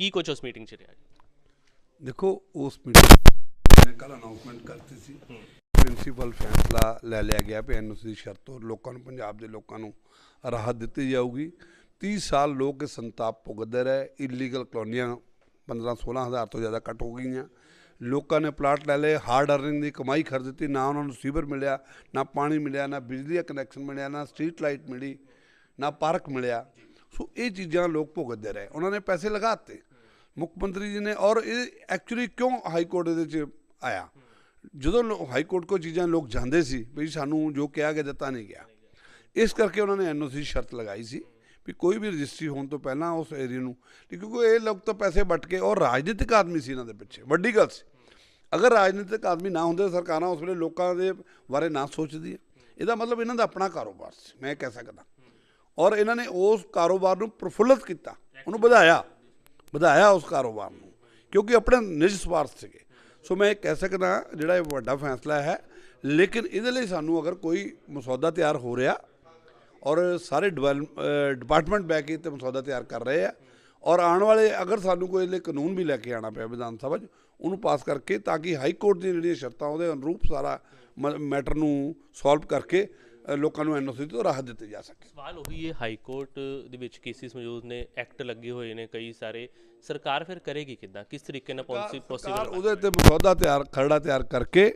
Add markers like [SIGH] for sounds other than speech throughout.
ਕੀ ਕੁਝ ਉਸ ਮੀਟਿੰਗ 'ਚ ਰਿਹਾ ਦੇਖੋ ਉਸ ਮੀਟਿੰਗ ਨੇ ਕੱਲ ਅਨਾਉਂਸਮੈਂਟ ਕਰਤੀ ਸੀ। ਪ੍ਰਿੰਸੀਪਲ ਫੈਸਲਾ ਲੈ ਲਿਆ ਗਿਆ ਵੀ ਐਨਓਸੀ ਦੀ ਸ਼ਰਤ ਤੋਂ ਲੋਕਾਂ ਨੂੰ ਪੰਜਾਬ ਦੇ ਲੋਕਾਂ ਨੂੰ ਰਾਹਤ ਦਿੱਤੀ ਜਾਊਗੀ। 30 ਸਾਲ ਲੋਕ ਸੰਤਾਪ ਭੁਗਤਦੇ ਰਹੇ। ਇਲੀਗਲ ਕਲੋਨੀਆਂ 15 16 ਹਜ਼ਾਰ ਤੋਂ ਜ਼ਿਆਦਾ ਕੱਟ ਹੋ ਗਈਆਂ। ਲੋਕਾਂ ਨੇ ਪਲਾਟ ਲੈ ਲਏ। ਹਾਰਡ ਅਰਨਿੰਗ ਦੀ ਕਮਾਈ ਖਰ ਦਿੱਤੀ। ਨਾ ਉਹਨਾਂ ਨੂੰ ਸੀਵਰ ਮਿਲਿਆ ਨਾ ਪਾਣੀ ਮਿਲਿਆ ਨਾ ਬਿਜਲੀ ਦਾ ਕਨੈਕਸ਼ਨ ਮਿਲਿਆ ਨਾ ਸਟਰੀਟ ਲਾਈਟ ਮਿਲੀ ਨਾ ਪਾਰਕ ਮਿਲਿਆ। ਸੋ ਇਹ ਚੀਜ਼ਾਂ ਲੋਕ ਭੁਗਤਦੇ ਰਹੇ। ਉਹਨਾਂ ਨੇ ਪੈਸੇ ਲਗਾਤੇ ਮੁੱਖ ਮੰਤਰੀ ਜੀ ਨੇ ਔਰ ਇਹ ਐਕਚੁਅਲੀ ਕਿਉਂ ਹਾਈ ਕੋਰਟ ਇਹਦੇ ਚ ਆਇਆ? ਜਦੋਂ ਲੋ- ਹਾਈ ਕੋਰਟ ਕੋ ਚੀਜ਼ਾਂ ਲੋਕ ਜਾਂਦੇ ਸੀ ਵੀ ਸਾਨੂੰ ਜੋ ਕਿਹਾ ਗਿਆ ਦਿੱਤਾ ਨਹੀਂ ਗਿਆ। ਇਸ ਕਰਕੇ ਉਹਨਾਂ ਨੇ ਐਨਓਸੀ ਸ਼ਰਤ ਲਗਾਈ ਸੀ ਵੀ ਕੋਈ ਵੀ ਰਜਿਸਟਰੀ ਹੋਣ ਤੋਂ ਪਹਿਲਾਂ ਉਸ ਏਰੀਆ ਨੂੰ ਕਿਉਂਕਿ ਇਹ ਲੋਕ ਤਾਂ ਪੈਸੇ ਵੱਟ ਕੇ ਔਰ ਰਾਜਨੀਤਿਕ ਆਦਮੀ ਸੀ ਇਹਨਾਂ ਦੇ ਪਿੱਛੇ, ਵੱਡੀ ਗੱਲ ਸੀ। ਅਗਰ ਰਾਜਨੀਤਿਕ ਆਦਮੀ ਨਾ ਹੁੰਦੇ ਸਰਕਾਰਾਂ ਉਸ ਵੇਲੇ ਲੋਕਾਂ ਦੇ ਬਾਰੇ ਨਾ ਸੋਚਦੀਆਂ। ਇਹਦਾ ਮਤਲਬ ਇਹਨਾਂ ਦਾ ਆਪਣਾ ਕਾਰੋਬਾਰ ਸੀ, ਮੈਂ ਕਹਿ ਸਕਦਾ। ਔਰ ਇਹਨਾਂ ਨੇ ਉਸ ਕਾਰੋਬਾਰ ਨੂੰ ਪ੍ਰਫੁੱਲਤ ਕੀਤਾ, ਉਹਨੂੰ ਵਧਾਇਆ। ਵਧਾਇਆ ਉਸ ਕਾਰੋਬਾਰ ਨੂੰ, ਕਿਉਂਕਿ ਆਪਣੇ ਨਿੱਜ ਸਵਾਰਥ ਸੀਗੇ। ਸੋ ਮੈਂ ਇਹ ਕਹਿ ਸਕਦਾ ਜਿਹੜਾ ਇਹ ਵੱਡਾ ਫੈਸਲਾ ਹੈ, ਲੇਕਿਨ ਇਹਦੇ ਲਈ ਸਾਨੂੰ ਅਗਰ ਕੋਈ ਮਸੌਦਾ ਤਿਆਰ ਹੋ ਰਿਹਾ, ਔਰ ਸਾਰੇ ਡਿਪਾਰਟਮੈਂਟ ਬੈ ਕੇ ਤੇ ਮਸੌਦਾ ਤਿਆਰ ਕਰ ਰਹੇ ਆ, ਔਰ ਆਉਣ ਵਾਲੇ ਅਗਰ ਸਾਨੂੰ ਕੋਈ ਇਹਦੇ ਲਈ ਕਾਨੂੰਨ ਵੀ ਲੈ ਕੇ ਆਣਾ ਪਿਆ ਵਿਧਾਨ ਸਭਾ 'ਚ, ਉਹਨੂੰ ਪਾਸ ਕਰਕੇ ਤਾਂ ਕਿ ਹਾਈ ਕੋਰਟ ਦੀਆਂ ਜਿਹੜੀਆਂ ਸ਼ਰਤਾਂ ਉਹਦੇ ਅਨੁਰੂਪ ਸਾਰਾ ਮੈਟਰ ਨੂੰ ਸੋਲਵ ਕਰਕੇ ਲੋਕਾਂ ਨੂੰ ਐਨਓਸੀ ਤੋਂ ਰਾਹਤ ਦਿੱਤੀ ਜਾ ਸਕੇ। ਸਵਾਲ ਉਹੀ ਹੈ ਹਾਈ ਕੋਰਟ ਦੇ ਵਿੱਚ ਕੇਸਿਸ ਮੌਜੂਦ ਨੇ ਐਕਟ ਲੱਗੇ ਹੋਏ ਨੇ ਕਈ ਸਾਰੇ। ਸਰਕਾਰ ਫਿਰ ਕਰੇਗੀ ਕਿੱਦਾਂ? ਕਿਸ ਤਰੀਕੇ ਨਾਲ ਪਾਲਿਸੀ ਪੋਸੀਬਲ ਉਹਦੇ ਤੇ ਮਸੌਦਾ ਤਿਆਰ ਖਰੜਾ ਤਿਆਰ ਕਰਕੇ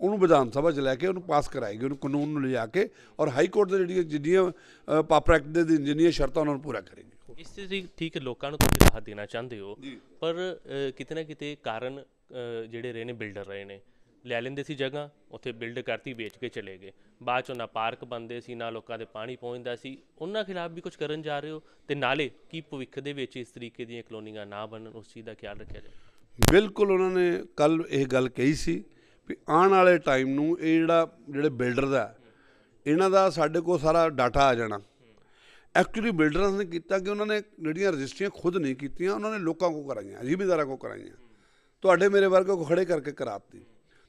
ਉਹਨੂੰ ਵਿਧਾਨ ਸਭਾ 'ਚ ਲੈ ਕੇ ਉਹਨੂੰ ਪਾਸ ਕਰਾਏਗੀ ਉਹਨੂੰ ਕਾਨੂੰਨ ਨੂੰ ਲਿਜਾ ਕੇ ਔਰ ਹਾਈ ਕੋਰਟ ਦੇ ਜਿਹੜੀਆਂ ਜਿੰਨੀਆਂ ਪਾਪਰ ਐਕਟ ਦੇ ਜਿੰਨੀਆਂ ਸ਼ਰਤਾਂ ਉਹਨਾਂ ਨੂੰ ਪੂਰਾ ਕਰੇਗੀ। ਇਸ ਤੇ ਤੁਸੀਂ ਠੀਕ ਹੈ ਲੋਕਾਂ ਨੂੰ ਤੁਸੀਂ ਰਾਹਤ ਦੇਣਾ ਚਾਹੁੰਦੇ ਹੋ ਪਰ ਕਿਤੇ ਨਾ ਕਿਤੇ ਕਾਰਨ ਜਿਹੜੇ ਰਹੇ ਨੇ ਬਿਲਡਰ ਰਹੇ ਨੇ। ਲੈ ਲੈਂਦੇ ਸੀ ਜਗ੍ਹਾ, ਉੱਥੇ ਬਿਲਡ ਕਰਤੀ, ਵੇਚ ਕੇ ਚਲੇ ਗਏ। ਬਾਅਦ ਚੋਂ ਨਾ ਪਾਰਕ ਬੰਦੇ ਸੀ, ਨਾ ਲੋਕਾਂ ਦੇ ਪਾਣੀ ਪਹੁੰਚਦਾ ਸੀ। ਉਹਨਾਂ ਖਿਲਾਫ ਵੀ ਕੁਝ ਕਰਨ ਜਾ ਰਹੇ ਹੋ? ਤੇ ਨਾਲੇ ਕੀ ਭਵਿੱਖ ਦੇ ਵਿੱਚ ਇਸ ਤਰੀਕੇ ਦੀਆਂ ਕਲੋਨੀਆਂ ਨਾ ਬਣਨ, ਉਸ ਚੀਜ਼ ਦਾ ਖਿਆਲ ਰੱਖਿਆ ਜਾਵੇ? ਬਿਲਕੁਲ ਉਹਨਾਂ ਨੇ ਕੱਲ ਇਹ ਗੱਲ ਕਹੀ ਸੀ ਵੀ ਆਉਣ ਵਾਲੇ ਟਾਈਮ ਨੂੰ ਇਹ ਜਿਹੜਾ, ਜਿਹੜੇ ਬਿਲਡਰ ਦਾ ਇਹਨਾਂ ਦਾ ਸਾਡੇ ਕੋਲ ਸਾਰਾ ਡਾਟਾ ਆ ਜਾਣਾ। ਐਕਚੁਅਲੀ ਬਿਲਡਰਾਂ ਨੇ ਕੀਤਾ ਕਿ ਉਹਨਾਂ ਨੇ ਜਿਹੜੀਆਂ ਰਜਿਸਟਰੀਆਂ ਖੁਦ ਨਹੀਂ ਕੀਤੀਆਂ, ਉਹਨਾਂ ਨੇ ਲੋਕਾਂ ਕੋ ਕਰਾਈਆਂ, ਜ਼ਿਮੀਂਦਾਰਾਂ ਕੋ ਕਰਾਈਆਂ। ਤੁਹਾਡੇ ਮੇਰੇ ਵਰਗੇ ਕੋ ਖੜੇ ਕਰਕੇ ਕਰਾਤੀ।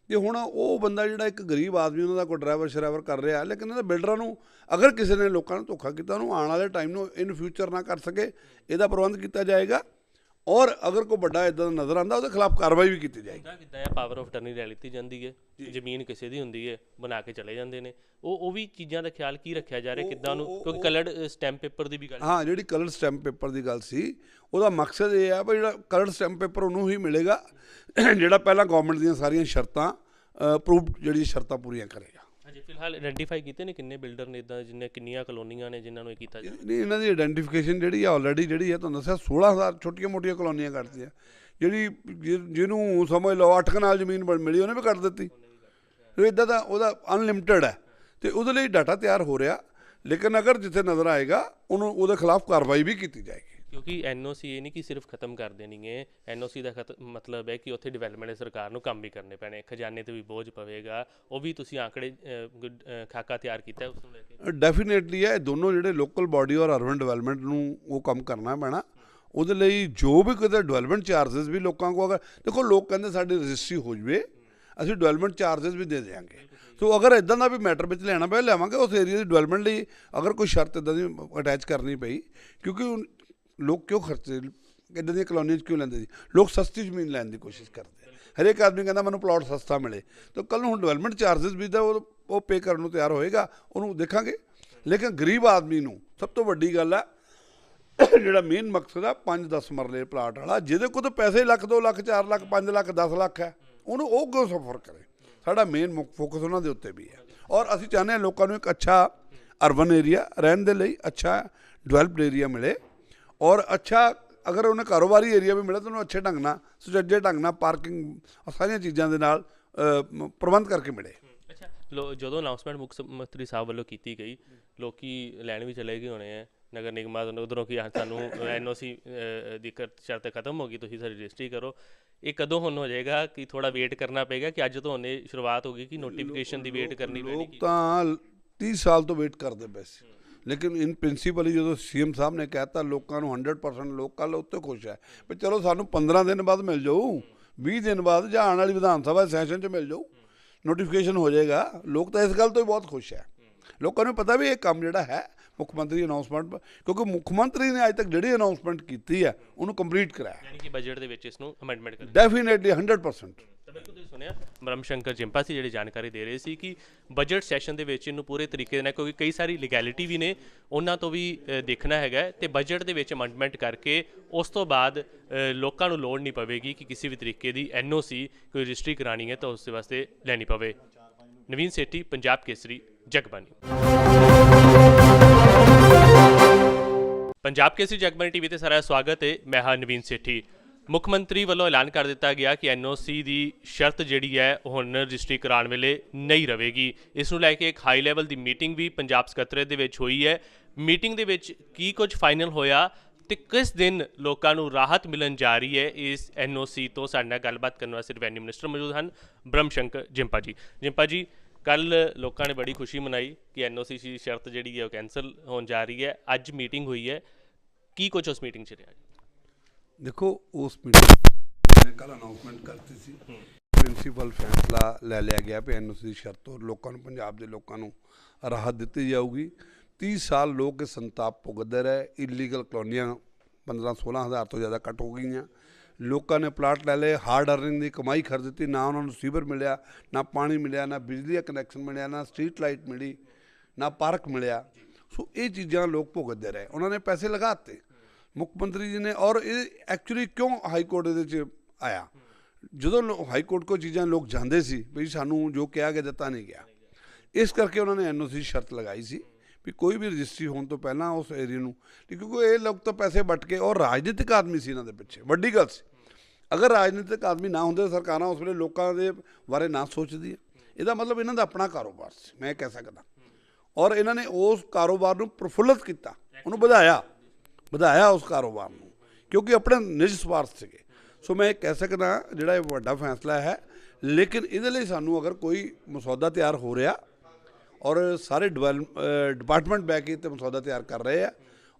ਤੇ ਹੁਣ ਉਹ ਬੰਦਾ ਜਿਹੜਾ ਇੱਕ ਗਰੀਬ ਆਦਮੀ ਉਹਨਾਂ ਦਾ ਕੋਈ ਡਰਾਈਵਰ ਸ਼ਰਾਈਵਰ ਕਰ ਰਿਹਾ, ਲੇਕਿਨ ਇਹਨਾਂ ਬਿਲਡਰਾਂ ਨੂੰ ਅਗਰ ਕਿਸੇ ਨੇ ਲੋਕਾਂ ਨੂੰ ਧੋਖਾ ਕੀਤਾ, ਉਹਨੂੰ ਆਉਣ ਵਾਲੇ ਟਾਈਮ ਨੂੰ ਇਨ ਫਿਊਚਰ ਨਾ ਕਰ ਸਕੇ, ਇਹਦਾ ਪ੍ਰਬੰਧ ਕੀਤਾ ਜਾਏਗਾ। ਔਰ ਅਗਰ ਕੋਈ ਵੱਡਾ ਇਦਾਂ ਦਾ ਨਜ਼ਰ ਆਂਦਾ ਉਹਦੇ ਖਿਲਾਫ ਕਾਰਵਾਈ ਵੀ ਕੀਤੀ ਜਾਏਗੀ। ਕਿੱਦਾਂ ਹੈ ਪਾਵਰ ਆਫ ਟਰਨੀ ਲੈ ਲਿੱਤੀ ਜਾਂਦੀ ਹੈ ਜ਼ਮੀਨ ਕਿਸੇ ਦੀ ਹੁੰਦੀ ਹੈ ਬਣਾ ਕੇ ਚਲੇ ਜਾਂਦੇ ਨੇ। ਉਹ ਉਹ ਵੀ ਚੀਜ਼ਾਂ ਦਾ ਖਿਆਲ ਕੀ ਰੱਖਿਆ ਜਾ ਰਿਹਾ ਕਿੱਦਾਂ ਨੂੰ? ਕਿਉਂਕਿ ਕਲਰਡ ਸਟੈਂਪ ਪੇਪਰ ਦੀ ਵੀ ਗੱਲ ਹਾਂ। ਜਿਹੜੀ ਕਲਰ ਸਟੈਂਪ ਪੇਪਰ ਦੀ ਗੱਲ ਸੀ ਉਹਦਾ ਮਕਸਦ ਇਹ ਹੈ ਵੀ ਜਿਹੜਾ ਕਲਰ ਸਟੈਂਪ ਪੇਪਰ ਉਹਨੂੰ ਹੀ ਮਿਲੇਗਾ ਜਿਹੜਾ ਪਹਿਲਾਂ ਗਵਰਨਮੈਂਟ ਦੀਆਂ ਸਾਰੀਆਂ ਸ਼ਰਤਾਂ ਅਪਰੂਵਡ ਜਿਹੜੀ ਸ਼ਰਤਾਂ ਪੂਰੀਆਂ ਕਰੇਗਾ। ਹਾਂਜੀ, ਫਿਲਹਾਲ ਆਇਡੈਂਟੀਫਾਈ ਕੀਤੇ ਨੇ ਕਿੰਨੇ ਬਿਲਡਰ ਨੇ ਇਦਾਂ ਜਿੰਨੇ ਕਿੰਨੀਆਂ ਕਲੋਨੀਆਂ ਨੇ ਜਿਨ੍ਹਾਂ ਨੂੰ ਇਹ ਕੀਤਾ ਜਾ ਨਹੀਂ, ਇਹਨਾਂ ਦੀ ਆਇਡੈਂਟੀਫਿਕੇਸ਼ਨ ਜਿਹੜੀ ਹੈ ਆਲਰੇਡੀ ਜਿਹੜੀ ਹੈ ਤੁਹਾਨੂੰ ਦੱਸਿਆ 16000 ਛੋਟੀਆਂ-ਮੋਟੀਆਂ ਕਲੋਨੀਆਂ ਕੱਟਦੀਆਂ ਜਿਹੜੀ ਜਿ- ਜਿਹਨੂੰ ਸਮਝ ਲਓ 8 ਕਨਾਲ ਜ਼ਮੀਨ ਮਿਲੀ, ਉਹਨੇ ਵੀ ਕੱਟ ਦਿੱਤੀ। ਇਦਾਂ ਦਾ ਉਹਦਾ ਅਨਲਿਮਿਟਿਡ ਹੈ ਤੇ ਉਹਦੇ ਲਈ ਡਾਟਾ ਤਿਆਰ ਹੋ ਰਿਹਾ। ਲੇਕਿਨ ਅਗਰ ਜਿੱਥੇ ਨਜ਼ਰ ਆਏਗਾ, ਉਹਨੂੰ, ਉਹਦੇ ਖਿਲਾਫ ਕਾਰਵਾਈ ਵੀ ਕੀਤੀ ਜਾਏਗੀ। ਕਿਉਂਕਿ ਐਨਓਸੀ ਇਹ ਨਹੀਂ ਕਿ ਸਿਰਫ ਖਤਮ ਕਰ ਦੇਣੀ ਹੈ ਐਨਓਸੀ ਦਾ ਮਤਲਬ ਹੈ ਕਿ ਉੱਥੇ ਡਿਵੈਲਪਮੈਂਟ ਦੇ ਸਰਕਾਰ ਨੂੰ ਕੰਮ ਵੀ ਕਰਨੇ ਪੈਣੇ। ਖਜ਼ਾਨੇ ਤੇ ਵੀ ਬੋਝ ਪਵੇਗਾ। ਉਹ ਵੀ ਤੁਸੀਂ ਆંકੜੇ ਖਾਕਾ ਤਿਆਰ ਕੀਤਾ ਉਸ ਨੂੰ ਲੈ ਕੇ। ਡੈਫੀਨਿਟਲੀ ਹੈ ਦੋਨੋਂ ਜਿਹੜੇ ਲੋਕਲ ਬਾਡੀ ਔਰ ਅਰਬਨ ਡਿਵੈਲਪਮੈਂਟ ਨੂੰ ਉਹ ਕੰਮ ਕਰਨਾ ਪੈਣਾ। ਉਹਦੇ ਲਈ ਜੋ ਵੀ ਕਿਤੇ ਡਿਵੈਲਪਮੈਂਟ ਚਾਰजेस ਵੀ ਲੋਕਾਂ ਕੋ ਅਗਰ ਦੇਖੋ ਲੋਕ ਕਹਿੰਦੇ ਸਾਡੀ ਰਜਿਸਟਰੀ ਹੋ ਜਵੇ ਅਸੀਂ ਡਿਵੈਲਪਮੈਂਟ ਚਾਰजेस ਵੀ ਦੇ ਦੇਵਾਂਗੇ ਸੋ ਅਗਰ ਇਦਾਂ ਦਾ ਵੀ ਮੈਟਰ ਵਿੱਚ ਲੈਣਾ ਪਿਆ ਲੈਵਾਂਗੇ ਉਸ ਏਰੀਆ ਦੀ ਡਿਵੈਲਪਮੈਂਟ ਲਈ ਅਗਰ ਕੋਈ ਸ਼ਰਤ ਇਦਾਂ ਦੀ ਅਟੈਚ ਕਰਨੀ ਪਈ ਕਿਉਂਕਿ ਲੋਕ ਕਿਉਂ ਖਰਚਦੇ? ਇਦਾਂ ਦੀਆਂ ਕਲੋਨੀਆਂ 'ਚ ਕਿਉਂ ਲੈਂਦੇ ਸੀ ਲੋਕ ਸਸਤੀ ਜ਼ਮੀਨ ਲੈਣ ਦੀ ਕੋਸ਼ਿਸ਼ ਕਰਦੇ ਹਰੇਕ ਆਦਮੀ ਕਹਿੰਦਾ ਮੈਨੂੰ ਪਲਾਟ ਸਸਤਾ ਮਿਲੇ। ਤਾਂ ਕੱਲ ਨੂੰ ਹੁਣ ਡਿਵੈਲਪਮੈਂਟ ਚਾਰजेस ਵੀ ਤਾਂ ਉਹ ਉਹ ਪੇ ਕਰਨ ਨੂੰ ਤਿਆਰ ਹੋਏਗਾ, ਉਹਨੂੰ ਦੇਖਾਂਗੇ। ਲੇਕਿਨ ਗਰੀਬ ਆਦਮੀ ਨੂੰ ਸਭ ਤੋਂ ਵੱਡੀ ਗੱਲ ਆ, ਜਿਹੜਾ ਮੇਨ ਮਕਸਦ ਆ 5-10 ਮਰਲੇ ਪਲਾਟ ਵਾਲਾ, ਜਿਹਦੇ ਕੋਲ ਤਾਂ ਪੈਸੇ ਲੱਖ 2 ਲੱਖ 4 ਲੱਖ 5 ਲੱਖ 10 ਲੱਖ ਹੈ, ਉਹਨੂੰ ਉਹ ਕਿਉਂ ਸਫਰ ਕਰੇ? ਸਾਡਾ ਮੇਨ ਫੋਕਸ ਉਹਨਾਂ ਦੇ ਉੱਤੇ ਵੀ ਹੈ। ਔਰ ਅਸੀਂ ਚਾਹੁੰਦੇ ਹਾਂ ਲੋਕਾਂ ਨੂੰ ਇੱਕ ਅੱਛਾ ਅਰਬਨ ਏਰੀਆ ਰਹਿਣ ਦੇ ਲਈ ਅੱਛਾ ਡਿਵੈਲਪਡ ਏਰੀਆ ਮਿਲੇ। ਔਰ ਅੱਛਾ ਅਗਰ ਉਹਨੇ ਕਾਰੋਬਾਰੀ ਏਰੀਆ ਵੀ ਮਿਲੇ ਤਾਂ ਉਹਨੂੰ ਅੱਛੇ ਢੰਗ ਨਾਲ ਸੁਚੱਜੇ ਢੰਗ ਨਾਲ ਪਾਰਕਿੰਗ ਸਾਰੀਆਂ ਚੀਜ਼ਾਂ ਦੇ ਨਾਲ ਪ੍ਰਬੰਧ ਕਰਕੇ ਮਿਲੇ। ਅੱਛਾ। ਜਦੋਂ ਅਨਾਉਂਸਮੈਂਟ ਮੁੱਖ ਮੰਤਰੀ ਸਾਹਿਬ ਵੱਲੋਂ ਕੀਤੀ ਗਈ ਲੋਕੀ ਲੈਣ ਵੀ ਚਲੇ ਗਏ ਹੋਣੇ ਆ। ਨਗਰ ਨਿਗਮਾਂ ਤੋਂ ਉਧਰੋਂ ਕਿ ਹਾਂ ਸਾਨੂੰ ਐਨਓਸੀ ਦੀ ਸ਼ਰਤ ਖਤਮ ਹੋ ਗਈ ਤੁਸੀਂ ਸਾਡੀ ਰਜਿਸਟਰੀ ਕਰੋ। ਇਹ ਕਦੋਂ ਹੁਣ ਹੋ ਜਾਏਗਾ ਕਿ ਥੋੜਾ ਵੇਟ ਕਰਨਾ ਪਏਗਾ ਕਿ ਅੱਜ ਤੋਂ ਉਹਨੇ ਸ਼ੁਰੂਆਤ ਹੋ ਗਈ ਕਿ ਨੋਟੀਫਿਕੇਸ਼ਨ ਦੀ ਵੇਟ ਕਰਨੀ ਪੈਣੀ ਲੋਕ ਤਾਂ 30 ਸਾਲ ਤੋਂ ਵੇਟ ਕਰਦੇ ਪਏ ਸੀ। ਲੇਕਿਨ ਇਨ ਪ੍ਰਿੰਸੀਪਲੀ ਜਦੋਂ ਸੀਐਮ ਸਾਹਿਬ ਨੇ ਕਹਿਤਾ ਲੋਕਾਂ ਨੂੰ 100% ਲੋਕ ਕੱਲ ਉੱਤੇ ਖੁਸ਼ ਹੈ, ਵੀ ਚਲੋ ਸਾਨੂੰ 15 ਦਿਨ ਬਾਅਦ ਮਿਲ ਜਾਊ 20 ਦਿਨ ਬਾਅਦ ਜਾਂ ਆਉਣ ਵਾਲੀ ਵਿਧਾਨ ਸਭਾ ਸੈਸ਼ਨ 'ਚ ਮਿਲ ਜਾਊ ਨੋਟੀਫਿਕੇਸ਼ਨ ਹੋ ਜਾਏਗਾ, ਲੋਕ ਤਾਂ ਇਸ ਗੱਲ ਤੋਂ ਹੀ ਬਹੁਤ ਖੁਸ਼ ਹੈ। ਲੋਕਾਂ ਨੂੰ ਪਤਾ ਵੀ ਇਹ ਕੰਮ ਜਿਹੜਾ ਹੈ ਮੁੱਖ ਮੰਤਰੀ ਅਨਾਉਂਸਮੈਂਟ ਕਿਉਂਕਿ ਮੁੱਖ ਮੰਤਰੀ ਨੇ ਅੱਜ ਤੱਕ ਜਿਹੜੀ ਅਨਾਉਂਸਮੈਂਟ ਕੀਤੀ ਹੈ ਉਹਨੂੰ ਕੰਪਲੀਟ ਕਰਾਇਆ। ਯਾਨੀ ਕਿ ਬਜਟ ਦੇ ਵਿੱਚ ਇਸ ਨੂੰ ਅਮੈਂਡਮੈਂਟ ਕਰ ਡੈਫੀਨੇਟਲੀ 100% ਤਾਂ ਬਿਲਕੁਲ ਤੁਸੀਂ ਸੁਣਿਆ ਬ੍ਰਹਮ ਸ਼ੰਕਰ ਜਿੰਪਾ ਸੀ ਜਿਹੜੇ ਜਾਣਕਾਰੀ ਦੇ ਰਹੇ ਸੀ ਕਿ ਬਜਟ ਸੈਸ਼ਨ ਦੇ ਵਿੱਚ ਇਹਨੂੰ ਪੂਰੇ ਤਰੀਕੇ ਨਾਲ ਕਿਉਂਕਿ ਕਈ ਸਾਰੀ ਲੀਗੈਲਿਟੀ ਵੀ ਨੇ ਉਹਨਾਂ ਤੋਂ ਵੀ ਦੇਖਣਾ ਹੈਗਾ ਤੇ ਬਜਟ ਦੇ ਵਿੱਚ ਅਮੈਂਡਮੈਂਟ ਕਰਕੇ ਉਸ ਤੋਂ ਬਾਅਦ ਲੋਕਾਂ ਨੂੰ ਲੋੜ ਨਹੀਂ ਪਵੇਗੀ ਕਿ ਕਿਸੇ ਵੀ ਤਰੀਕੇ ਦੀ ਐਨਓਸੀ ਕੋਈ ਰਜਿਸਟਰੀ ਕਰਾਣੀ ਹੈ ਤਾਂ ਉਸ ਦੇ ਵਾਸਤੇ ਲੈਣੀ ਪਵੇ। ਨਵੀਨ ਸੇਠੀ ਪੰਜਾਬ ਕੇਸਰੀ ਜਗਬਾਨੀ ਪੰਜਾਬ ਕੇਸਰੀ ਜਗਬਾਨੀ ਟੀਵੀ ਤੇ ਸਾਰਾ ਸਵਾਗਤ ਹੈ। ਮੈਂ ਹਾਂ ਨਵੀਨ ਸੇਠੀ। ਮੁੱਖ ਮੰਤਰੀ ਵੱਲੋਂ ਐਲਾਨ ਕਰ ਦਿੱਤਾ ਗਿਆ ਕਿ ਐਨਓਸੀ ਦੀ ਸ਼ਰਤ ਜਿਹੜੀ ਹੈ, ਉਹ ਹੁਣ ਰਜਿਸਟਰੀ ਕਰਾਉਣ ਵੇਲੇ ਨਹੀਂ ਰਹੇਗੀ। ਇਸ ਨੂੰ ਲੈ ਕੇ ਇੱਕ ਹਾਈ ਲੈਵਲ ਦੀ ਮੀਟਿੰਗ ਵੀ ਪੰਜਾਬ ਸਕੱਤਰੇਤ ਦੇ ਵਿੱਚ ਹੋਈ ਹੈ। ਮੀਟਿੰਗ ਦੇ ਵਿੱਚ ਕੀ ਕੁਝ ਫਾਈਨਲ ਹੋਇਆ ਤੇ ਕਿਸ ਦਿਨ ਲੋਕਾਂ ਨੂੰ ਰਾਹਤ ਮਿਲਣ ਜਾ ਰਹੀ ਹੈ, ਇਸ ਐਨਓਸੀ ਤੋਂ ਸਾਡੇ ਨਾਲ ਗੱਲਬਾਤ ਕਰਨ ਵਾਸਤੇ ਰਵੈਨਿਊ ਮਿਨਿਸਟਰ ਮੌਜੂਦ ਹਨ ਬ੍ਰਹਮ ਸ਼ੰਕਰ ਜਿੰਪਾ ਜੀ। ਜਿੰਪਾ ਜੀ, ਕੱਲ ਲੋਕਾਂ ਨੇ ਬੜੀ ਖੁਸ਼ੀ ਮਨਾਈ ਕਿ ਐਨਓਸੀ ਦੀ ਸ਼ਰਤ ਜਿਹੜੀ ਹੈ, ਉਹ ਕੈਨਸਲ ਹੋਣ ਜਾ ਰਹੀ ਹੈ। ਅੱਜ ਮੀਟਿੰਗ ਹੋਈ ਹੈ। ਕੀ ਕੁਝ ਉਸ ਮੀਟਿੰਗ 'ਚ ਰਿਹਾ ਜੀ? ਦੇਖੋ ਉਸ ਮੀਟਿੰਗ ਨੇ ਕੱਲ ਅਨਾਉਂਸਮੈਂਟ ਕਰਤੀ ਸੀ। ਪ੍ਰਿੰਸੀਪਲ ਫੈਸਲਾ ਲੈ ਲਿਆ ਗਿਆ ਵੀ ਐਨਓਸੀ ਦੀ ਸ਼ਰਤ ਤੋਂ ਲੋਕਾਂ ਨੂੰ ਪੰਜਾਬ ਦੇ ਲੋਕਾਂ ਨੂੰ ਰਾਹਤ ਦਿੱਤੀ ਜਾਊਗੀ। 30 ਸਾਲ ਲੋਕ ਇਹ ਸੰਤਾਪ ਭੁਗਤਦੇ ਰਹੇ। ਇਲੀਗਲ ਕਲੋਨੀਆਂ 15 16 ਹਜ਼ਾਰ ਤੋਂ ਜ਼ਿਆਦਾ ਕੱਟ ਹੋ ਗਈਆਂ। ਲੋਕਾਂ ਨੇ ਪਲਾਟ ਲੈ ਲਏ ਹਾਰਡ ਅਰਨਿੰਗ ਦੀ ਕਮਾਈ ਖਰ ਦਿੱਤੀ। ਨਾ ਉਹਨਾਂ ਨੂੰ ਸੀਵਰ ਮਿਲਿਆ ਨਾ ਪਾਣੀ ਮਿਲਿਆ ਨਾ ਬਿਜਲੀ ਦਾ ਕਨੈਕਸ਼ਨ ਮਿਲਿਆ ਨਾ ਸਟਰੀਟ ਲਾਈਟ ਮਿਲੀ ਨਾ ਪਾਰਕ ਮਿਲਿਆ। ਸੋ ਇਹ ਚੀਜ਼ਾਂ ਲੋਕ ਭੁਗਤਦੇ ਰਹੇ। ਉਹਨਾਂ ਨੇ ਪੈਸੇ ਲਗਾਤੇ ਮੁੱਖ ਮੰਤਰੀ ਜੀ ਨੇ ਔਰ ਇਹ ਐਕਚੁਅਲੀ ਕਿਉਂ ਹਾਈ ਕੋਰਟ ਇਹਦੇ ਚ ਆਇਆ? ਜਦੋਂ ਹਾਈ ਕੋਰਟ ਕੋ ਚੀਜ਼ਾਂ ਲੋਕ ਜਾਂਦੇ ਸੀ ਵੀ ਸਾਨੂੰ ਜੋ ਕਿਹਾ ਗਿਆ ਦਿੱਤਾ ਨਹੀਂ ਗਿਆ। ਇਸ ਕਰਕੇ ਉਹਨਾਂ ਨੇ ਐਨਓਸੀ ਸ਼ਰਤ ਲਗਾਈ ਸੀ ਵੀ ਕੋਈ ਵੀ ਰਜਿਸਟਰੀ ਹੋਣ ਤੋਂ ਪਹਿਲਾਂ ਉਸ ਏਰੀਆ ਨੂੰ ਕਿਉਂਕਿ ਇਹ ਲੋਕ ਤਾਂ ਪੈਸੇ ਵੱਟ ਕੇ ਔਰ ਰਾਜਨੀਤਿਕ ਆਦਮੀ ਸੀ ਇਹਨਾਂ ਦੇ ਪਿੱਛੇ, ਵੱਡੀ ਗੱਲ ਸੀ। ਅਗਰ ਰਾਜਨੀਤਿਕ ਆਦਮੀ ਨਾ ਹੁੰਦੇ ਸਰਕਾਰਾਂ ਉਸ ਵੇਲੇ ਲੋਕਾਂ ਦੇ ਬਾਰੇ ਨਾ ਸੋਚਦੀਆਂ। ਇਹਦਾ ਮਤਲਬ ਇਹਨਾਂ ਦਾ ਆਪਣਾ ਕਾਰੋਬਾਰ ਸੀ, ਮੈਂ ਕਹਿ ਸਕਦਾ। ਔਰ ਇਹਨਾਂ ਨੇ ਉਸ ਕਾਰੋਬਾਰ ਨੂੰ ਪ੍ਰਫੁੱਲਤ ਕੀਤਾ, ਉਹਨੂੰ ਵਧਾਇਆ। ਵਧਾਇਆ ਉਸ ਕਾਰੋਬਾਰ ਨੂੰ, ਕਿਉਂਕਿ ਆਪਣੇ ਨਿੱਜ ਸਵਾਰਥ ਸੀਗੇ। ਸੋ ਮੈਂ ਇਹ ਕਹਿ ਸਕਦਾ ਜਿਹੜਾ ਇਹ ਵੱਡਾ ਫੈਸਲਾ ਹੈ, ਲੇਕਿਨ ਇਹਦੇ ਲਈ ਸਾਨੂੰ ਅਗਰ ਕੋਈ ਮਸੌਦਾ ਤਿਆਰ ਹੋ ਰਿਹਾ, ਔਰ ਸਾਰੇ ਡਿਪਾਰਟਮੈਂਟ ਬੈ ਕੇ ਤੇ ਮਸੌਦਾ ਤਿਆਰ ਕਰ ਰਹੇ ਆ,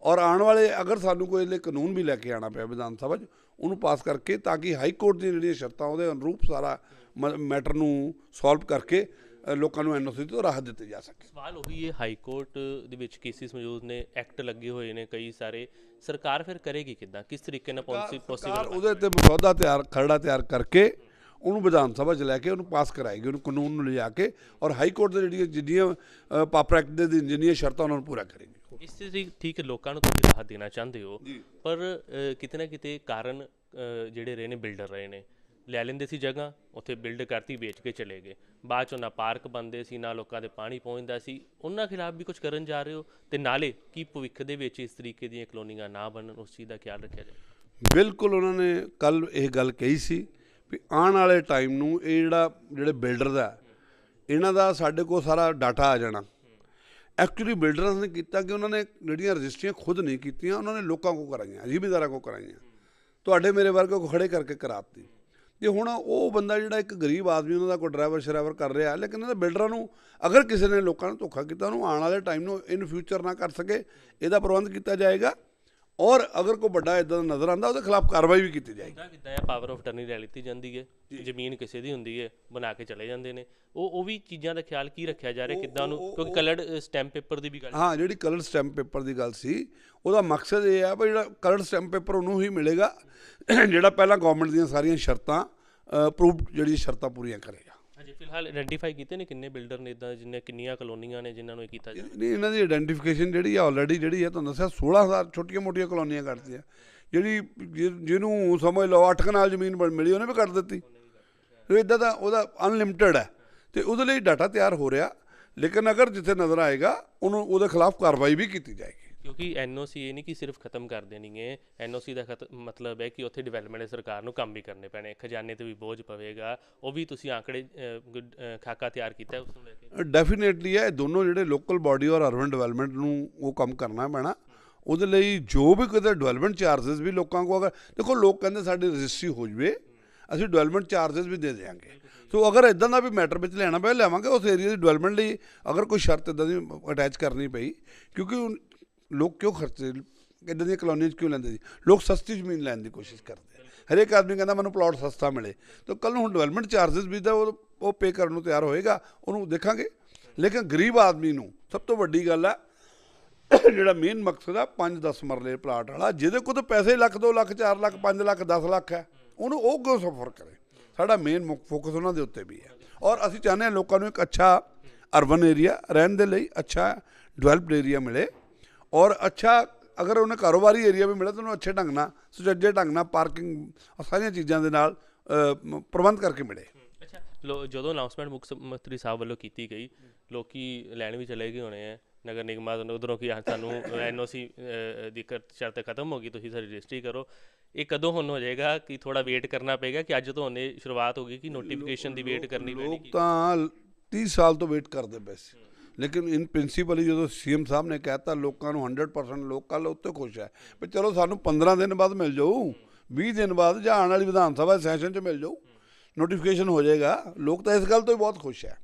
ਔਰ ਆਉਣ ਵਾਲੇ ਅਗਰ ਸਾਨੂੰ ਕੋਈ ਲਈ ਕਾਨੂੰਨ ਵੀ ਲੈ ਕੇ ਆਣਾ ਪਿਆ ਵਿਧਾਨ ਸਭਾ 'ਚ, ਉਹਨੂੰ ਪਾਸ ਕਰਕੇ ਤਾਂ ਕਿ ਹਾਈ ਕੋਰਟ ਦੀਆਂ ਜਿਹੜੀਆਂ ਸ਼ਰਤਾਂ ਉਹਦੇ ਅਨੁਰੂਪ ਸਾਰਾ ਮੈਟਰ ਨੂੰ ਸੋਲਵ ਕਰਕੇ ਲੋਕਾਂ ਨੂੰ ਐਨਓਸੀ ਤੋਂ ਰਾਹਤ ਦਿੱਤੀ ਜਾ ਸਕੇ। ਸਵਾਲ ਉਹੀ ਹੈ ਹਾਈ ਕੋਰਟ ਦੇ ਵਿੱਚ ਕੇਸਿਸ ਮੌਜੂਦ ਨੇ ਐਕਟ ਲੱਗੇ ਹੋਏ ਨੇ ਕਈ ਸਾਰੇ। ਸਰਕਾਰ ਫਿਰ ਕਰੇਗੀ ਕਿੱਦਾਂ? ਕਿਸ ਤਰੀਕੇ ਨਾਲ ਪਾਲਿਸੀ ਪੋਸੀਬਲ ਉਹਦੇ ਤੇ ਮਸੌਦਾ ਤਿਆਰ ਖਰੜਾ ਤਿਆਰ ਕਰਕੇ ਉਹਨੂੰ ਵਿਧਾਨ ਸਭਾ 'ਚ ਲੈ ਕੇ ਉਹਨੂੰ ਪਾਸ ਕਰਾਏਗੀ ਉਹਨੂੰ ਕਾਨੂੰਨ ਨੂੰ ਲਿਜਾ ਕੇ ਔਰ ਹਾਈ ਕੋਰਟ ਦੇ ਜਿਹੜੀਆਂ ਜਿੰਨੀਆਂ ਪਾਪਰ ਐਕਟ ਦੇ ਜਿੰਨੀਆਂ ਸ਼ਰਤਾਂ ਉਹਨਾਂ ਨੂੰ ਪੂਰਾ ਕਰੇਗੀ। ਇਸ ਤੇ ਠੀਕ ਲੋਕਾਂ ਨੂੰ ਤੁਸੀਂ ਰਾਹਤ ਦੇਣਾ ਚਾਹੁੰਦੇ ਹੋ ਪਰ ਕਿਤੇ ਨਾ ਕਿਤੇ ਕਾਰਨ ਜਿਹੜੇ ਰਹੇ ਨੇ ਬਿਲਡਰ ਰਹੇ ਨੇ। ਲੈ ਲੈਂਦੇ ਸੀ ਜਗ੍ਹਾ, ਉੱਥੇ ਬਿਲਡ ਕਰਤੀ, ਵੇਚ ਕੇ ਚਲੇ ਗਏ। ਬਾਅਦ ਚੋਂ ਨਾ ਪਾਰਕ ਬੰਦੇ ਸੀ ਨਾ ਲੋਕਾਂ ਦੇ ਪਾਣੀ ਪਹੁੰਚਦਾ ਸੀ। ਉਹਨਾਂ ਖਿਲਾਫ ਵੀ ਕੁਝ ਕਰਨ ਜਾ ਰਹੇ ਹੋ? ਤੇ ਨਾਲੇ ਕੀ ਭਵਿੱਖ ਦੇ ਵਿੱਚ ਇਸ ਤਰੀਕੇ ਦੀਆਂ ਕਲੋਨੀਆਂ ਨਾ ਬਣਨ, ਉਸ ਚੀਜ਼ ਦਾ ਖਿਆਲ ਰੱਖਿਆ ਜਾਵੇ? ਬਿਲਕੁਲ ਉਹਨਾਂ ਨੇ ਕੱਲ ਇਹ ਗੱਲ ਕਹੀ ਸੀ ਵੀ ਆਉਣ ਵਾਲੇ ਟਾਈਮ ਨੂੰ ਇਹ ਜਿਹੜਾ, ਜਿਹੜੇ ਬਿਲਡਰ ਦਾ ਇਹਨਾਂ ਦਾ ਸਾਡੇ ਕੋਲ ਸਾਰਾ ਡਾਟਾ ਆ ਜਾਣਾ। ਐਕਚੁਅਲੀ ਬਿਲਡਰਸ ਨੇ ਕੀਤਾ ਕਿ ਉਹਨਾਂ ਨੇ ਜਿਹੜੀਆਂ ਰਜਿਸਟਰੀਆਂ ਖੁਦ ਨਹੀਂ ਕੀਤੀਆਂ, ਉਹਨਾਂ ਨੇ ਲੋਕਾਂ ਕੋ ਕਰਾਈਆਂ, ਜ਼ਿਮੀਂਦਾਰਾਂ ਕੋ ਕਰਾਈਆਂ। ਤੁਹਾਡੇ ਮੇਰੇ ਵਰਗੇ ਕੋ ਖੜੇ ਕਰਕੇ ਕਰਾਤੀ ਤੇ ਹੁਣ ਉਹ ਬੰਦਾ ਜਿਹੜਾ ਇੱਕ ਗਰੀਬ ਆਦਮੀ, ਉਹਨਾਂ ਦਾ ਕੋਈ ਡਰਾਈਵਰ ਸ਼ਰਾਈਵਰ ਕਰ ਰਿਹਾ, ਲੇਕਿਨ ਇਹਨਾਂ ਦੇ ਬਿਲਡਰਾਂ ਨੂੰ ਅਗਰ ਕਿਸੇ ਨੇ ਲੋਕਾਂ ਨੂੰ ਧੋਖਾ ਕੀਤਾ, ਉਹਨੂੰ ਆਉਣ ਵਾਲੇ ਟਾਈਮ ਨੂੰ ਇਨ ਫਿਊਚਰ ਨਾ ਕਰ ਸਕੇ, ਇਹਦਾ ਪ੍ਰਬੰਧ ਕੀਤਾ ਜਾਏਗਾ। ਔਰ ਅਗਰ ਕੋਈ ਵੱਡਾ ਇਦਾਂ ਦਾ ਨਜ਼ਰ ਆਂਦਾ ਉਹਦੇ ਖਿਲਾਫ ਕਾਰਵਾਈ ਵੀ ਕੀਤੀ ਜਾਏਗੀ। ਹੁੰਦਾ ਕਿੱਦਾਂ ਹੈ ਪਾਵਰ ਆਫ ਟਰਨੀ ਲੈ ਲਿੱਤੀ ਜਾਂਦੀ ਹੈ ਜ਼ਮੀਨ ਕਿਸੇ ਦੀ ਹੁੰਦੀ ਹੈ ਬਣਾ ਕੇ ਚਲੇ ਜਾਂਦੇ ਨੇ। ਉਹ ਉਹ ਵੀ ਚੀਜ਼ਾਂ ਦਾ ਖਿਆਲ ਕੀ ਰੱਖਿਆ ਜਾ ਰਿਹਾ ਕਿੱਦਾਂ ਨੂੰ? ਕਿਉਂਕਿ ਕਲਰਡ ਸਟੈਂਪ ਪੇਪਰ ਦੀ ਵੀ ਗੱਲ ਹਾਂ। ਜਿਹੜੀ ਕਲਰ ਸਟੈਂਪ ਪੇਪਰ ਦੀ ਗੱਲ ਸੀ ਉਹਦਾ ਮਕਸਦ ਇਹ ਆ ਵੀ ਜਿਹੜਾ ਕਲਰ ਸਟੈਂਪ ਪੇਪਰ ਉਹਨੂੰ ਹੀ ਮਿਲੇਗਾ ਜਿਹੜਾ ਪਹਿਲਾਂ ਗਵਰਨਮੈਂਟ ਦੀਆਂ ਸਾਰੀਆਂ ਸ਼ਰਤਾਂ ਅਪਰੂਵਡ ਜਿਹੜੀ ਸ਼ਰਤਾਂ ਪੂਰੀਆਂ ਕਰੇਗਾ ਹਾਂਜੀ ਫਿਲਹਾਲ ਆਇਡੈਂਟੀਫਾਈ ਕੀਤੇ ਨੇ ਕਿੰਨੇ ਬਿਲਡਰ ਨੇ ਇਦਾਂ ਜਿੰਨੇ ਕਿੰਨੀਆਂ ਕਲੋਨੀਆਂ ਨੇ ਜਿਨ੍ਹਾਂ ਨੂੰ ਇਹ ਕੀਤਾ ਜਾ ਨਹੀਂ ਇਹਨਾਂ ਦੀ ਆਇਡੈਂਟੀਫਿਕੇਸ਼ਨ ਜਿਹੜੀ ਆ ਆਲਰੇਡੀ ਜਿਹੜੀ ਹੈ ਤੁਹਾਨੂੰ ਦੱਸਿਆ 16000 ਛੋਟੀਆਂ-ਮੋਟੀਆਂ ਕਲੋਨੀਆਂ ਕੱਟਦੀਆਂ। ਜਿਹੜੀ ਜਿ- ਜਿਹਨੂੰ ਸਮਝ ਲਓ 8 ਕਨਾਲ ਜ਼ਮੀਨ ਬਣ ਮਿਲੀ ਉਹਨੇ ਵੀ ਕੱਟ ਦਿੱਤੀ। ਤੇ ਇਦਾਂ ਦਾ ਉਹਦਾ ਅਨਲਿਮਿਟਿਡ ਹੈ। ਤੇ ਉਹਦੇ ਲਈ ਡਾਟਾ ਤਿਆਰ ਹੋ ਰਿਹਾ। ਲੇਕਿਨ ਅਗਰ ਜਿੱਥੇ ਨਜ਼ਰ ਆਏਗਾ ਉਹਨੂੰ ਉਹਦੇ ਖਿਲਾਫ ਕਾਰਵਾਈ ਵੀ ਕੀਤੀ ਜਾਏਗੀ। ਕਿਉਂਕਿ ਐਨਓਸੀ ਇਹ ਨਹੀਂ ਕਿ ਸਿਰਫ ਖਤਮ ਕਰ ਦੇਣੀ ਹੈ। ਐਨਓਸੀ ਦਾ ਮਤਲਬ ਹੈ ਕਿ ਉੱਥੇ ਡਿਵੈਲਪਮੈਂਟ ਦੇ ਸਰਕਾਰ ਨੂੰ ਕੰਮ ਵੀ ਕਰਨੇ ਪੈਣੇ। ਖਜ਼ਾਨੇ ਤੇ ਵੀ ਬੋਝ ਪਵੇਗਾ। ਉਹ ਵੀ ਤੁਸੀਂ ਆંકੜੇ ਖਾਕਾ ਤਿਆਰ ਕੀਤਾ ਉਸ ਤੋਂ ਲੈ ਕੇ। ਡੈਫੀਨਿਟਲੀ ਇਹ ਦੋਨੋਂ ਜਿਹੜੇ ਲੋਕਲ ਬਾਡੀ ਔਰ ਅਰਬਨ ਡਿਵੈਲਪਮੈਂਟ ਨੂੰ ਉਹ ਕੰਮ ਕਰਨਾ ਪੈਣਾ। ਉਹਦੇ ਲਈ ਜੋ ਵੀ ਕਿਤੇ ਡਿਵੈਲਪਮੈਂਟ ਚਾਰजेस ਵੀ ਲੋਕਾਂ ਕੋ ਅਗਰ ਦੇਖੋ, ਲੋਕ ਕਹਿੰਦੇ ਸਾਡੀ ਰਜਿਸਟਰੀ ਹੋ ਜਵੇ। ਅਸੀਂ ਡਿਵੈਲਪਮੈਂਟ ਚਾਰजेस ਵੀ ਦੇ ਦੇਵਾਂਗੇ ਸੋ ਅਗਰ ਇਦਾਂ ਦਾ ਵੀ ਮੈਟਰ ਵਿੱਚ ਲੈਣਾ ਪਿਆ ਲੈਵਾਂਗੇ ਉਸ ਏਰੀਆ ਦੀ ਡਿਵੈਲਪਮੈਂਟ ਲਈ ਅਗਰ ਕੋਈ ਸ਼ਰਤ ਇਦਾਂ ਦੀ ਅਟੈਚ ਕਰਨੀ ਪਈ, ਕਿਉਂਕਿ ਲੋਕ ਕਿਉਂ ਖਰਚਦੇ? ਇਦਾਂ ਦੀਆਂ ਕਲੋਨੀਆਂ 'ਚ ਕਿਉਂ ਲੈਂਦੇ ਸੀ ਲੋਕ ਸਸਤੀ ਜ਼ਮੀਨ ਲੈਣ ਦੀ ਕੋਸ਼ਿਸ਼ ਕਰਦੇ ਹਰੇਕ ਆਦਮੀ ਕਹਿੰਦਾ ਮੈਨੂੰ ਪਲਾਟ ਸਸਤਾ ਮਿਲੇ। ਤਾਂ ਕੱਲ ਨੂੰ ਹੁਣ ਡਿਵੈਲਪਮੈਂਟ ਚਾਰजेस ਵੀ ਤਾਂ ਉਹ ਉਹ ਪੇ ਕਰਨ ਨੂੰ ਤਿਆਰ ਹੋਏਗਾ, ਉਹਨੂੰ ਦੇਖਾਂਗੇ। ਲੇਕਿਨ ਗਰੀਬ ਆਦਮੀ ਨੂੰ ਸਭ ਤੋਂ ਵੱਡੀ ਗੱਲ ਹੈ ਜਿਹੜਾ ਮੇਨ ਮਕਸਦ ਆ 5-10 ਮਰਲੇ ਪਲਾਟ ਵਾਲਾ, ਜਿਹਦੇ ਕੋਲ ਤਾਂ ਪੈਸੇ ਲੱਖ 2 ਲੱਖ 4 ਲੱਖ 5 ਲੱਖ 10 ਲੱਖ ਹੈ, ਉਹਨੂੰ ਉਹ ਕਿਉਂ ਸਫਰ ਕਰੇ? ਸਾਡਾ ਮੇਨ ਫੋਕਸ ਉਹਨਾਂ ਦੇ ਉੱਤੇ ਵੀ ਹੈ। ਔਰ ਅਸੀਂ ਚਾਹੁੰਦੇ ਹਾਂ ਲੋਕਾਂ ਨੂੰ ਇੱਕ ਅੱਛਾ ਅਰਬਨ ਏਰੀਆ ਰਹਿਣ ਦੇ ਲਈ ਅੱਛਾ ਡਿਵੈਲਪਡ ਏਰੀਆ ਮਿਲੇ। ਔਰ ਅੱਛਾ ਅਗਰ ਉਹਨੇ ਕਾਰੋਬਾਰੀ ਏਰੀਆ ਵੀ ਮਿਲੇ ਤਾਂ ਉਹਨੂੰ ਅੱਛੇ ਢੰਗ ਨਾਲ ਸੁਚੱਜੇ ਢੰਗ ਨਾਲ ਪਾਰਕਿੰਗ ਸਾਰੀਆਂ ਚੀਜ਼ਾਂ ਦੇ ਨਾਲ ਪ੍ਰਬੰਧ ਕਰਕੇ ਮਿਲੇ। ਅੱਛਾ। ਜਦੋਂ ਅਨਾਉਂਸਮੈਂਟ ਮੁੱਖ ਮੰਤਰੀ ਸਾਹਿਬ ਵੱਲੋਂ ਕੀਤੀ ਗਈ ਲੋਕੀ ਲੈਣ ਵੀ ਚਲੇ ਗਏ ਹੋਣੇ ਆ। ਨਗਰ ਨਿਗਮਾਂ ਉਧਰੋਂ ਕਿ ਸਾਨੂੰ [COUGHS] ਐਨਓਸੀ ਦੀ ਸ਼ਰਤ ਖਤਮ ਹੋ ਗਈ ਤੁਸੀਂ ਸਾਡੀ ਰਜਿਸਟਰੀ ਕਰੋ। ਇਹ ਕਦੋਂ ਹੁਣ ਹੋ ਜਾਏਗਾ ਕਿ ਥੋੜਾ ਵੇਟ ਕਰਨਾ ਪਏਗਾ ਕਿ ਅੱਜ ਤੋਂ ਉਹਨੇ ਸ਼ੁਰੂਆਤ ਹੋ ਗਈ ਕਿ ਨੋਟੀਫਿਕੇਸ਼ਨ ਦੀ ਵੇਟ ਕਰਨੀ ਪੈਣੀ? ਲੋਕ ਤਾਂ 30 ਸਾਲ ਤੋਂ ਵੇਟ ਕਰਦੇ ਪਏ ਸੀ। ਲੇਕਿਨ ਇਨ ਪ੍ਰਿੰਸੀਪਲੀ ਜਦੋਂ ਸੀਐਮ ਸਾਹਿਬ ਨੇ ਕਹਿਤਾ ਲੋਕਾਂ ਨੂੰ 100% ਲੋਕ ਕੱਲ ਉੱਤੇ ਖੁਸ਼ ਹੈ। ਵੀ ਚਲੋ ਸਾਨੂੰ 15 ਦਿਨ ਬਾਅਦ ਮਿਲ ਜਾਊ 20 ਦਿਨ ਬਾਅਦ ਜਾਂ ਆਉਣ ਵਾਲੀ ਵਿਧਾਨ ਸਭਾ ਸੈਸ਼ਨ 'ਚ ਮਿਲ ਜਾਊ ਨੋਟੀਫਿਕੇਸ਼ਨ ਹੋ ਜਾਏਗਾ। ਲੋਕ ਤਾਂ ਇਸ ਗੱਲ ਤੋਂ ਹੀ ਬਹੁਤ ਖੁਸ਼ ਹੈ।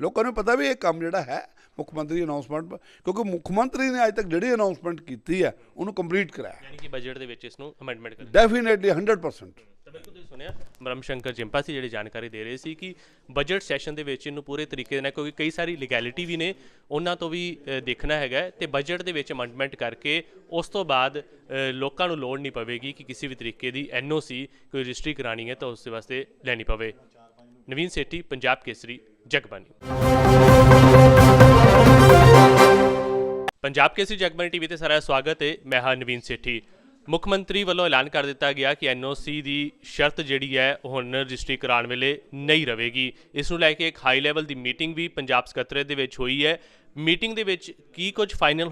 ਲੋਕਾਂ ਨੂੰ ਪਤਾ ਵੀ ਇਹ ਕੰਮ ਜਿਹੜਾ ਹੈ ਮੁੱਖ ਮੰਤਰੀ ਅਨਾਉਂਸਮੈਂਟ ਕਿਉਂਕਿ ਮੁੱਖ ਮੰਤਰੀ ਨੇ ਅੱਜ ਤੱਕ ਜਿਹੜੀ ਅਨਾਉਂਸਮੈਂਟ ਕੀਤੀ ਹੈ ਉਹਨੂੰ ਕੰਪਲੀਟ ਕਰਾਇਆ। ਯਾਨੀ ਕਿ ਬਜਟ ਦੇ ਵਿੱਚ ਇਸ ਨੂੰ ਅਮੈਂਡਮੈਂਟ ਕਰ ਡੈਫੀਨੇਟਲੀ 100% ਤਾਂ ਬਿਲਕੁਲ ਤੁਸੀਂ ਸੁਣਿਆ। ਬ੍ਰਹਮ ਸ਼ੰਕਰ ਜਿੰਪਾ ਸੀ ਜਿਹੜੇ ਜਾਣਕਾਰੀ ਦੇ ਰਹੇ ਸੀ ਕਿ ਬਜਟ ਸੈਸ਼ਨ ਦੇ ਵਿੱਚ ਇਹਨੂੰ ਪੂਰੇ ਤਰੀਕੇ ਨਾਲ, ਕਿਉਂਕਿ ਕਈ ਸਾਰੀ ਲੀਗੈਲਿਟੀ ਵੀ ਨੇ, ਉਹਨਾਂ ਤੋਂ ਵੀ ਦੇਖਣਾ ਹੈਗਾ ਹੈ ਤੇ ਬਜਟ ਦੇ ਵਿੱਚ ਅਮੈਂਡਮੈਂਟ ਕਰਕੇ ਉਸ ਤੋਂ ਬਾਅਦ ਲੋਕਾਂ ਨੂੰ ਲੋੜ ਨਹੀਂ ਪਵੇਗੀ ਕਿ ਕਿਸੇ ਵੀ ਤਰੀਕੇ ਦੀ ਐਨਓਸੀ ਕੋਈ ਰਜਿਸਟਰੀ ਕਰਾਣੀ ਹੈ ਤਾਂ ਉਸ ਦੇ ਵਾਸਤੇ ਲੈਣੀ ਪਵੇ। ਨਵੀਨ ਸੇਠੀ, ਪੰਜਾਬ ਕੇਸਰੀ ਜਗਬਾਨੀ ਪੰਜਾਬ ਕੇਸਰੀ ਜਗਬਾਨੀ ਟੀਵੀ ਤੇ ਸਾਰਾ ਸਵਾਗਤ ਹੈ। ਮੈਂ ਹਾਂ ਨਵੀਨ ਸੇਠੀ। ਮੁੱਖ ਮੰਤਰੀ ਵੱਲੋਂ ਐਲਾਨ ਕਰ ਦਿੱਤਾ ਗਿਆ ਕਿ ਐਨਓਸੀ ਦੀ ਸ਼ਰਤ ਜਿਹੜੀ ਹੈ, ਉਹ ਹੁਣ ਰਜਿਸਟਰੀ ਕਰਾਉਣ ਵੇਲੇ ਨਹੀਂ ਰਹੇਗੀ। ਇਸ ਨੂੰ ਲੈ ਕੇ ਇੱਕ ਹਾਈ ਲੈਵਲ ਦੀ ਮੀਟਿੰਗ ਵੀ ਪੰਜਾਬ ਸਕੱਤਰੇਤ ਦੇ ਵਿੱਚ ਹੋਈ ਹੈ। ਮੀਟਿੰਗ ਦੇ ਵਿੱਚ ਕੀ ਕੁਝ ਫਾਈਨਲ